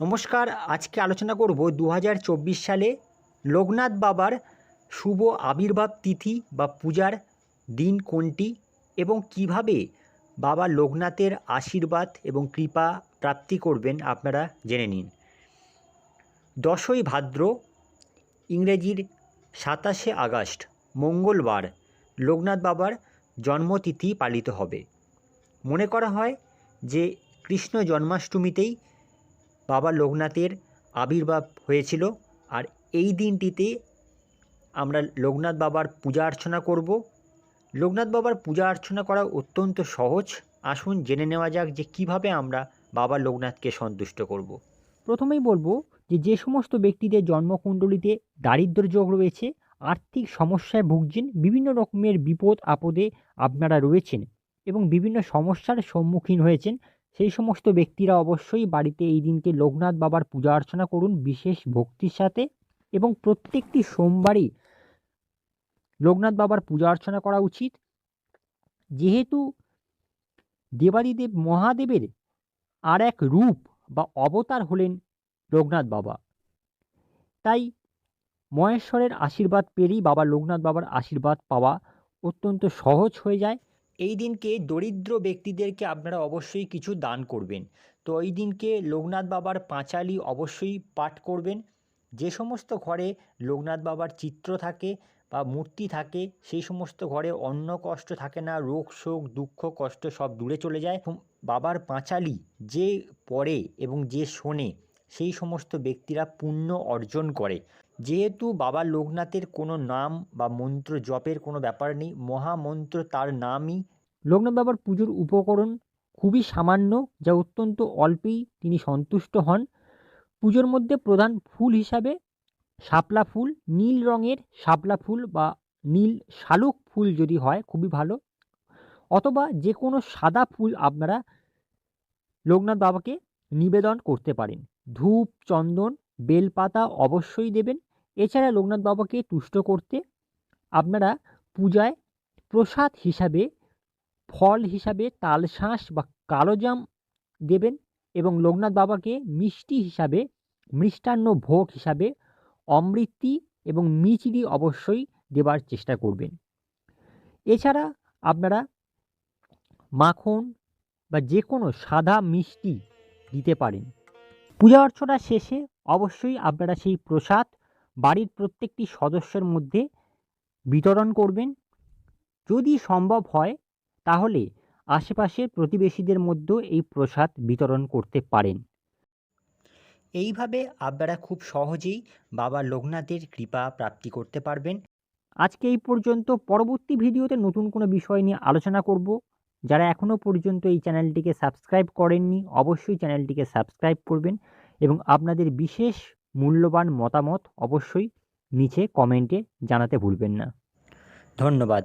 নমস্কার, আজকে আলোচনা করব দু হাজার চব্বিশ সালে লোকনাথ বাবার শুভ আবির্ভাব তিথি বা পূজার দিন কোনটি এবং কীভাবে বাবা লোকনাথের আশীর্বাদ এবং কৃপা প্রাপ্তি করবেন আপনারা জেনে নিন। দশই ভাদ্র, ইংরেজির সাতাশে আগস্ট, মঙ্গলবার লোকনাথ বাবার জন্মতিথি পালিত হবে। মনে করা হয় যে কৃষ্ণ জন্মাষ্টমীতেই বাবা লোকনাথের আবির্ভাব হয়েছিল। আর এই দিনটিতে আমরা লোকনাথ বাবার পূজা অর্চনা করব। লোকনাথ বাবার পূজা অর্চনা করা অত্যন্ত সহজ। আসুন জেনে নেওয়া যাক যে কীভাবে আমরা বাবা লোকনাথকে সন্তুষ্ট করব। প্রথমেই বলব যে যে সমস্ত ব্যক্তিদের জন্মকুণ্ডলিতে দারিদ্র্য যোগ রয়েছে, আর্থিক সমস্যায় ভুগছেন, বিভিন্ন রকমের বিপদ আপদে আপনারা রয়েছেন এবং বিভিন্ন সমস্যার সম্মুখীন হয়েছেন সেই সমস্ত ব্যক্তিরা অবশ্যই বাড়িতে এই দিনকে লোকনাথ বাবার পূজা অর্চনা করুন, বিশেষ ভক্তির সাথে। এবং প্রত্যেকটি সোমবারই লোকনাথ বাবার পূজা অর্চনা করা উচিত। যেহেতু দেবাদিদেব মহাদেবের আর এক রূপ বা অবতার হলেন লোকনাথ বাবা। তাই মহেশ্বরের আশীর্বাদ পেলেই বাবা লোকনাথ বাবার আশীর্বাদ পাওয়া অত্যন্ত সহজ হয়ে যায়। এই দিনকে দরিদ্র ব্যক্তিদেরকে আপনারা অবশ্যই কিছু দান করবেন। তো এই দিনকে লোকনাথ বাবার পাঁচালি অবশ্যই পাঠ করবেন। যে সমস্ত ঘরে লোকনাথ বাবার চিত্র থাকে বা মূর্তি থাকে, সেই সমস্ত ঘরে অন্ন কষ্ট থাকে না, রোগ শোক, দুঃখ কষ্ট সব দূরে চলে যায়। বাবার পাঁচালি যে পড়ে এবং যে শোনে সেই সমস্ত ব্যক্তিরা পুণ্য অর্জন করে। যেহেতু বাবা লোকনাথের কোনো নাম বা মন্ত্র জপের কোনো ব্যাপার নেই, মহামন্ত্র তার নামই। লোকনাথ বাবার পুজোর উপকরণ খুবই সামান্য, যা অত্যন্ত অল্পেই তিনি সন্তুষ্ট হন। পুজোর মধ্যে প্রধান ফুল হিসাবে শাপলা ফুল, নীল রঙের শাপলা ফুল বা নীল শালুক ফুল যদি হয়, খুবই ভালো। অথবা যে কোনো সাদা ফুল আপনারা লোকনাথ বাবাকে নিবেদন করতে পারেন। ধূপ, চন্দন, বেলপাতা অবশ্যই দেবেন। এছাড়া লোকনাথ বাবাকে তুষ্ট করতে আপনারা পূজায় প্রসাদ হিসাবে, ফল হিসাবে তালশাঁস বা কালোজাম দেবেন এবং লোকনাথ বাবাকে মিষ্টি হিসাবে, মিষ্টান্ন ভোগ হিসাবে অমৃতি এবং মিচড়ি অবশ্যই দেবার চেষ্টা করবেন। এছাড়া আপনারা মাখন বা যে কোনো সাদা মিষ্টি দিতে পারেন। পূজা অর্চনা শেষে অবশ্যই আপনারা সেই প্রসাদ বাড়ির প্রত্যেকটি সদস্যের মধ্যে বিতরণ করবেন। যদি সম্ভব হয় তাহলে আশেপাশের প্রতিবেশীদের মধ্যেও এই প্রসাদ বিতরণ করতে পারেন। এইভাবে আপনারা খুব সহজেই বাবা লোকনাথের কৃপা প্রাপ্তি করতে পারবেন। আজকে এই পর্যন্ত। পরবর্তী ভিডিওতে নতুন কোনো বিষয় নিয়ে আলোচনা করব। যারা এখনও পর্যন্ত এই চ্যানেলটিকে সাবস্ক্রাইব করেননি, অবশ্যই চ্যানেলটিকে সাবস্ক্রাইব করবেন এবং আপনাদের বিশেষ মূল্যবান মতামত অবশ্যই নিচে কমেন্টে জানাতে ভুলবেন না। ধন্যবাদ।